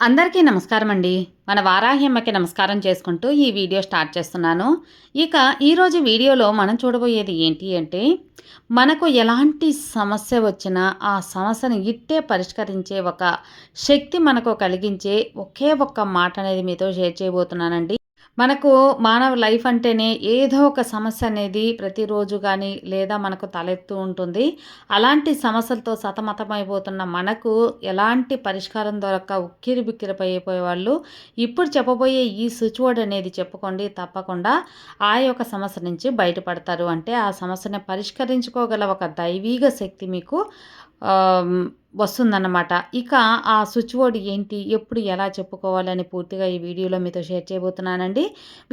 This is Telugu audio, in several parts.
అందరికీ నమస్కారం అండి మన వారాహ్యమ్మకి నమస్కారం చేసుకుంటూ ఈ వీడియో స్టార్ట్ చేస్తున్నాను. ఇక ఈరోజు వీడియోలో మనం చూడబోయేది ఏంటి అంటే మనకు ఎలాంటి సమస్య వచ్చినా ఆ సమస్యను ఇట్టే పరిష్కరించే ఒక శక్తి మనకు కలిగించే ఒకే ఒక్క మాట అనేది మీతో షేర్ చేయబోతున్నానండి. మనకు మానవ లైఫ్ అంటేనే ఏదో ఒక సమస్య అనేది ప్రతిరోజు కానీ లేదా మనకు తలెత్తు ఉంటుంది. అలాంటి సమస్యలతో సతమతమైపోతున్న మనకు ఎలాంటి పరిష్కారం దొరక్క ఉక్కిరి బిక్కిరిపోయిపోయే వాళ్ళు ఇప్పుడు చెప్పబోయే ఈ స్విచ్ బోర్డ్ అనేది చెప్పుకోండి తప్పకుండా ఆ యొక్క సమస్య నుంచి బయటపడతారు. అంటే ఆ సమస్యను పరిష్కరించుకోగల ఒక దైవీగ శక్తి మీకు వస్తుందన్నమాట. ఇక ఆ స్విచ్ బోర్డ్ ఏంటి? ఎప్పుడు ఎలా చెప్పుకోవాలని పూర్తిగా ఈ వీడియోలో మీతో షేర్ చేయబోతున్నానండి.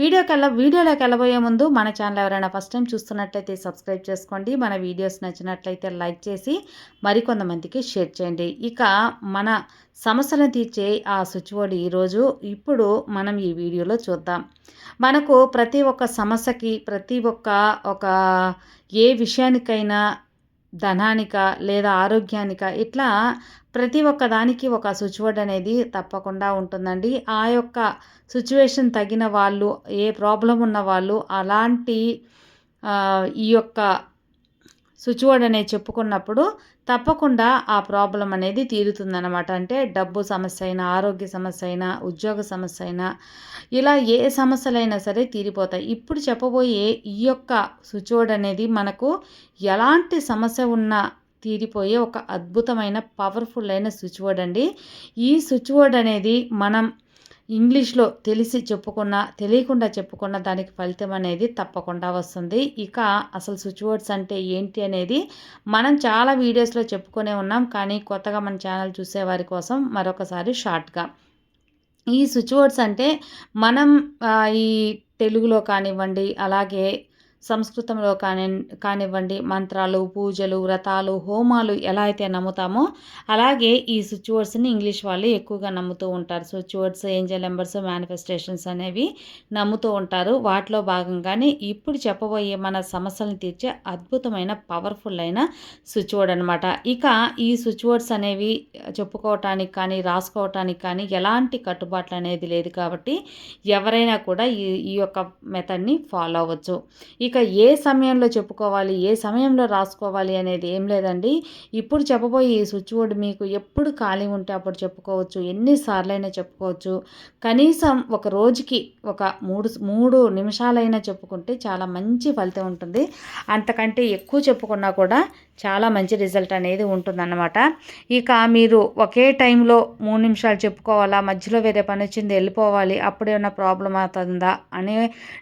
వీడియోకి వెళ్ళ వీడియోలోకి వెళ్ళబోయే ముందు మన ఛానల్ ఎవరైనా ఫస్ట్ టైం చూస్తున్నట్లయితే సబ్స్క్రైబ్ చేసుకోండి. మన వీడియోస్ నచ్చినట్లయితే లైక్ చేసి మరికొంతమందికి షేర్ చేయండి. ఇక మన సమస్యలను తీర్చే ఆ స్విచ్ బోర్డ్ ఈరోజు ఇప్పుడు మనం ఈ వీడియోలో చూద్దాం. మనకు ప్రతి ఒక్క సమస్యకి ప్రతి ఒక్క ఒక ఏ విషయానికైనా ధనానిక లేదా ఆరోగ్యానిక ఇట్లా ప్రతి ఒక్క దానికి ఒక స్విచ్ అనేది తప్పకుండా ఉంటుందండి. ఆ యొక్క సిచ్యువేషన్ తగిన వాళ్ళు ఏ ప్రాబ్లం ఉన్న వాళ్ళు అలాంటి ఈ యొక్క స్విచ్ అనేది చెప్పుకున్నప్పుడు తప్పకుండా ఆ ప్రాబ్లం అనేది తీరుతుందన్నమాట. అంటే డబ్బు సమస్య అయినా ఆరోగ్య సమస్య అయినా ఉద్యోగ సమస్య అయినా ఇలా ఏ సమస్యలైనా సరే తీరిపోతాయి. ఇప్పుడు చెప్పబోయే ఈ యొక్క స్విచ్ అనేది మనకు ఎలాంటి సమస్య ఉన్నా తీరిపోయే ఒక అద్భుతమైన పవర్ఫుల్ అయిన స్విచ్ బోర్డ్ అండి ఈ స్విచ్ బోర్డ్ అనేది మనం ఇంగ్లీష్లో తెలిసి చెప్పుకున్నా తెలియకుండా చెప్పుకున్న దానికి ఫలితం అనేది తప్పకుండా వస్తుంది. ఇక అసలు స్విచ్ వర్డ్స్ అంటే ఏంటి అనేది మనం చాలా వీడియోస్లో చెప్పుకునే ఉన్నాం కానీ కొత్తగా మన ఛానల్ చూసేవారి కోసం మరొకసారి షార్ట్గా. ఈ స్విచ్ వర్డ్స్ అంటే మనం ఈ తెలుగులో కానివ్వండి అలాగే సంస్కృతంలో కాని కానివ్వండి మంత్రాలు పూజలు వ్రతాలు హోమాలు ఎలా అయితే నమ్ముతామో అలాగే ఈ స్విచ్ వర్డ్స్ని ఇంగ్లీష్ వాళ్ళు ఎక్కువగా నమ్ముతూ ఉంటారు. Switch words angel numbers manifestations అనేవి నమ్ముతూ ఉంటారు. వాటిలో భాగంగానే ఇప్పుడు చెప్పబోయే మన సమస్యలను తీర్చే అద్భుతమైన పవర్ఫుల్ అయిన స్విచ్ వర్డ్ అనమాట ఇక ఈ స్విచ్ వర్డ్స్ అనేవి చెప్పుకోవటానికి కానీ రాసుకోవటానికి కానీ ఎలాంటి కట్టుబాట్లు అనేది లేదు కాబట్టి ఎవరైనా కూడా ఈ ఈ యొక్క మెథడ్ని ఫాలో అవ్వచ్చు. ఇక ఏ సమయంలో చెప్పుకోవాలి ఏ సమయంలో రాసుకోవాలి అనేది ఏం లేదండి. ఇప్పుడు చెప్పబోయే ఈ స్విచ్ బోర్డ్ మీకు ఎప్పుడు ఖాళీ ఉంటే అప్పుడు చెప్పుకోవచ్చు ఎన్నిసార్లైనా చెప్పుకోవచ్చు. కనీసం ఒక రోజుకి ఒక మూడు మూడు నిమిషాలైనా చెప్పుకుంటే చాలా మంచి ఫలితం ఉంటుంది. అంతకంటే ఎక్కువ చెప్పుకున్నా కూడా చాలా మంచి రిజల్ట్ అనేది ఉంటుందన్నమాట. ఇక మీరు ఒకే టైంలో మూడు నిమిషాలు చెప్పుకోవాలా మధ్యలో వేరే పని వచ్చింది వెళ్ళిపోవాలి అప్పుడేమన్నా ప్రాబ్లం అవుతుందా అనే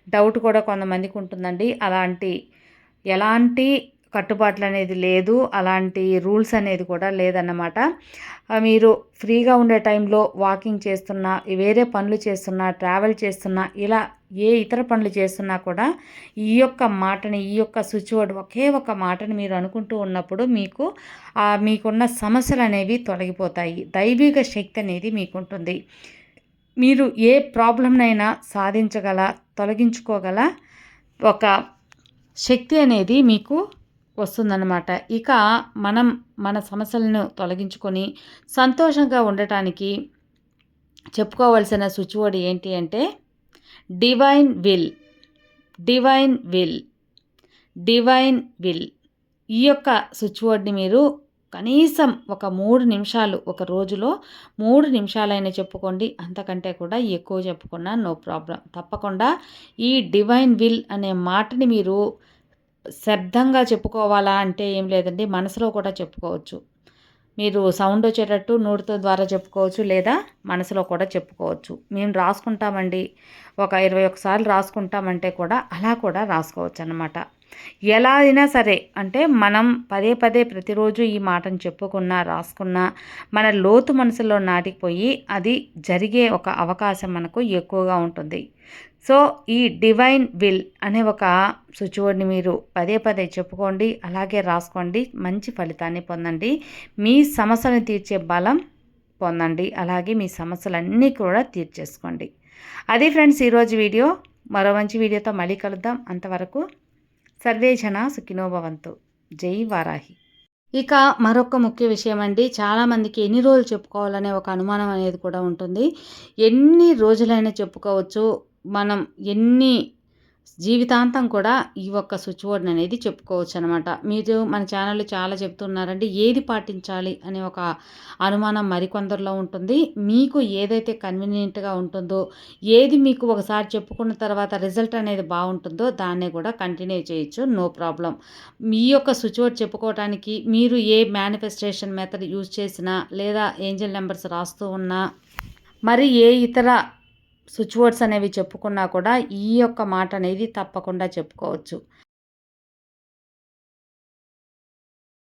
డౌట్ కూడా కొంతమందికి ఉంటుందండి. అలాంటి ఎలాంటి కట్టుబాట్లు అనేది లేదు అలాంటి రూల్స్ అనేది కూడా లేదన్నమాట. మీరు ఫ్రీగా ఉండే టైంలో వాకింగ్ చేస్తున్నా వేరే పనులు చేస్తున్నా ట్రావెల్ చేస్తున్నా ఇలా ఏ ఇతర పనులు చేస్తున్నా కూడా ఈ యొక్క మాటని ఈ యొక్క స్విచ్ వర్డ్ ఒకే ఒక మాటని మీరు అనుకుంటూ ఉన్నప్పుడు మీకు మీకున్న సమస్యలు అనేవి తొలగిపోతాయి. దైవిక శక్తి అనేది మీకుంటుంది. మీరు ఏ ప్రాబ్లంనైనా సాధించగల తొలగించుకోగల ఒక శక్తి అనేది మీకు వస్తుందన్నమాట. ఇక మనం మన సమస్యలను తొలగించుకొని సంతోషంగా ఉండటానికి చెప్పుకోవాల్సిన స్విచ్ ఏంటి అంటే divine will divine will divine will. ఈ యొక్క స్విచ్ బోర్డ్ని మీరు కనీసం ఒక మూడు నిమిషాలు ఒక రోజులో మూడు నిమిషాలైనా చెప్పుకోండి. అంతకంటే కూడా ఎక్కువ చెప్పుకున్నా నో ప్రాబ్లం. తప్పకుండా ఈ డివైన్ విల్ అనే మాటని మీరు శబ్దంగా చెప్పుకోవాలా అంటే ఏం లేదండి మనసులో కూడా చెప్పుకోవచ్చు. మీరు సౌండ్ వచ్చేటట్టు నోటితో ద్వారా చెప్పుకోవచ్చు లేదా మనసులో కూడా చెప్పుకోవచ్చు. మేము రాసుకుంటామండి. ఒక ఇరవై ఒకసార్లు రాసుకుంటామంటే కూడా అలా కూడా రాసుకోవచ్చు అన్నమాట ఎలా అయినా సరే అంటే మనం పదే పదే ప్రతిరోజు ఈ మాటను చెప్పుకున్నా రాసుకున్నా మన లోతు మనసులో నాటిపోయి అది జరిగే ఒక అవకాశం మనకు ఎక్కువగా ఉంటుంది. సో ఈ డివైన్ విల్ అనే ఒక సుచువర్డ్ని మీరు పదే పదే చెప్పుకోండి అలాగే రాసుకోండి మంచి ఫలితాన్ని పొందండి. మీ సమస్యను తీర్చే బలం పొందండి అలాగే మీ సమస్యలన్నీ కూడా తీర్చేసుకోండి. అది ఫ్రెండ్స్ ఈరోజు వీడియో. మరో మంచి వీడియోతో మళ్ళీ కలుద్దాం. అంతవరకు సర్వే జన సుఖినోభవంతు జై వారాహి. ఇక మరొక ముఖ్య విషయం అండి చాలామందికి ఎన్ని రోజులు చెప్పుకోవాలనే ఒక అనుమానం అనేది కూడా ఉంటుంది. ఎన్ని రోజులైనా చెప్పుకోవచ్చు. మనం ఎన్ని జీవితాంతం కూడా ఈ ఒక్క స్విచ్ బోర్డ్ అనేది చెప్పుకోవచ్చు అనమాట మీరు మన ఛానల్లో చాలా చెప్తున్నారండి ఏది పాటించాలి అనే ఒక అనుమానం మరికొందరిలో ఉంటుంది. మీకు ఏదైతే కన్వీనియంట్గా ఉంటుందో ఏది మీకు ఒకసారి చెప్పుకున్న తర్వాత రిజల్ట్ అనేది బాగుంటుందో దాన్నే కూడా కంటిన్యూ చేయొచ్చు నో ప్రాబ్లం. మీ యొక్క స్విచ్ బోర్డ్ చెప్పుకోవడానికి మీరు ఏ మేనిఫెస్టేషన్ మెథడ్ యూజ్ చేసినా లేదా ఏంజల్ నెంబర్స్ రాస్తూ ఉన్నా మరి ఏ ఇతర స్విచ్ వర్డ్స్ అనేవి చెప్పుకున్నా కూడా ఈ యొక్క మాట అనేది తప్పకుండా చెప్పుకోవచ్చు.